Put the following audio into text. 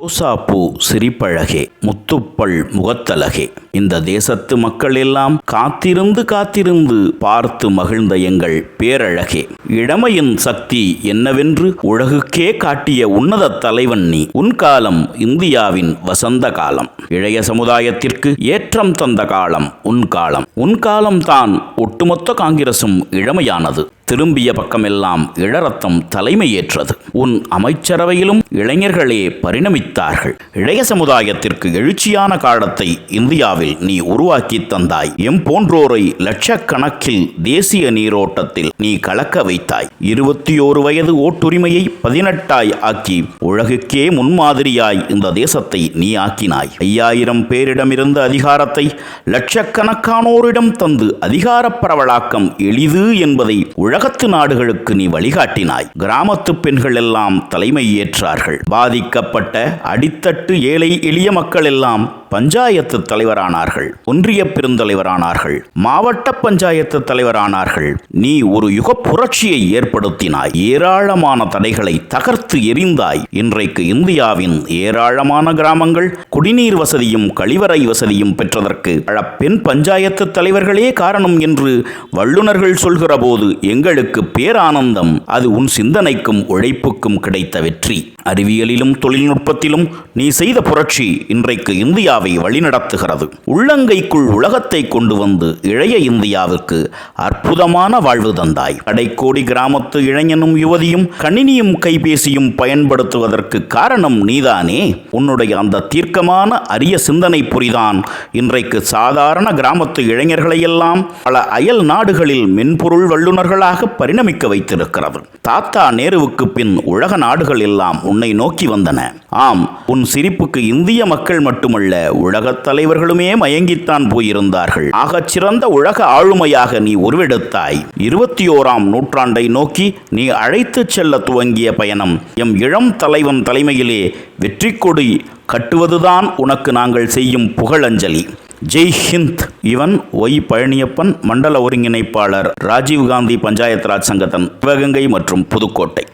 ரோசாப்பூ சிரிப்பழகே முத்துப்பல் முகத்தலகே இந்த தேசத்து மக்கள் எல்லாம் காத்திருந்து காத்திருந்து பார்த்து மகிழ்ந்த எங்கள் பேரழகே. இளமையின் சக்தி என்னவென்று உலகுக்கே காட்டிய உன்னத தலைவன் நீ. உன் காலம் இந்தியாவின் வசந்த காலம். இளைய சமுதாயத்திற்கு ஏற்றம் தந்த காலம் உன் காலம். உன் காலம்தான் ஒட்டுமொத்த காங்கிரசும் இளமையானது. திரும்பிய பக்கமெல்லாம் இளரத்தம் தலைமையேற்றது. உன் அமைச்சரவையிலும் இளைஞர்களே பரிணமித்தார்கள். இளைய சமுதாயத்திற்கு எழுச்சியான காலத்தை இந்தியாவில் நீ உருவாக்கி தந்தாய். எம் போன்றோரை லட்சக்கணக்கில் தேசிய நீரோட்டத்தில் நீ கலக்க வைத்தாய். இருபத்தி ஓரு வயது ஓட்டுரிமையை பதினெட்டாய் ஆக்கி உலகுக்கே முன்மாதிரியாய் இந்த தேசத்தை நீ ஆக்கினாய். ஐயாயிரம் பேரிடமிருந்த அதிகாரத்தை லட்சக்கணக்கானோரிடம் தந்து அதிகாரப் பரவலாக்கம் எளிது என்பதை உலகத்து நாடுகளுக்கு நீ வழிகாட்டினாய். கிராமத்து பெண்கள் எல்லாம் தலைமை ஏற்றார்கள் பாதிக்கப்பட்ட அடித்தட்டு ஏழை எளிய மக்கள் எல்லாம் பஞ்சாயத்து தலைவரானார்கள் ஒன்றிய பெருந்தலைவரானார்கள் மாவட்ட பஞ்சாயத்து தலைவரானார்கள். நீ ஒரு யுக புரட்சியை ஏற்படுத்தினாய் ஏராளமான தடைகளை தகர்த்து எறிந்தாய். இன்றைக்கு இந்தியாவின் ஏராளமான கிராமங்கள் குடிநீர் வசதியும் கழிவறை வசதியும் பெற்றதற்கு பல பெண் பஞ்சாயத்து தலைவர்களே காரணம் என்று வல்லுநர்கள் சொல்கிற போது எங்களுக்கு பேரானந்தம் அது உன் சிந்தனைக்கும் உழைப்புக்கும் கிடைத்த வெற்றி. அறிவியலிலும் தொழில்நுட்பத்திலும் நீ செய்த புரட்சி இன்றைக்கு இந்தியாவை வழிநடத்துகிறது. உள்ளங்கைக்குள் உலகத்தை கொண்டு வந்து இளைய இந்தியாவுக்கு அற்புதமான வாழ்வு தந்தாய். கடைக்கோடி கிராமத்து இளைஞனும் யுவதியும் கணினியும் கைபேசியும் பயன்படுத்துவதற்கு காரணம் நீதானே? உன்னுடைய அந்த தீர்க்கமான அரிய சிந்தனை புரிதான். இன்றைக்கு சாதாரண கிராமத்து இளைஞர்களையெல்லாம் பல அயல் நாடுகளில் மென்பொருள் வல்லுநர்களாக பரிணமிக்க வைத்திருக்கிறது. தாத்தா நேருவுக்கு பின் உலக நாடுகள் எல்லாம் உன்னை நோக்கி வந்தன. ஆம் உன் சிரிப்புக்கு இந்திய மக்கள் மட்டுமல்ல உலகத் தலைவர்களுமே மயங்கித்தான் போயிருந்தார்கள். ஆகச் சிறந்த உலக ஆளுமையாக நீ உருவெடுத்தாய். இருபத்தி ஓராம் நூற்றாண்டை நோக்கி நீ அழைத்துச் செல்ல துவங்கிய பயணம். எம் இளம் தலைவன் தலைமையிலே வெற்றி கொடி கட்டுவதுதான் உனக்கு நாங்கள் செய்யும் புகழஞ்சலி. ஜெய் ஹிந்த். இவன் ஒய் பழனியப்பன் மண்டல ஒருங்கிணைப்பாளர் ராஜீவ்காந்தி பஞ்சாயத் ராஜ் சங்கத்தன் சிவகங்கை மற்றும் புதுக்கோட்டை.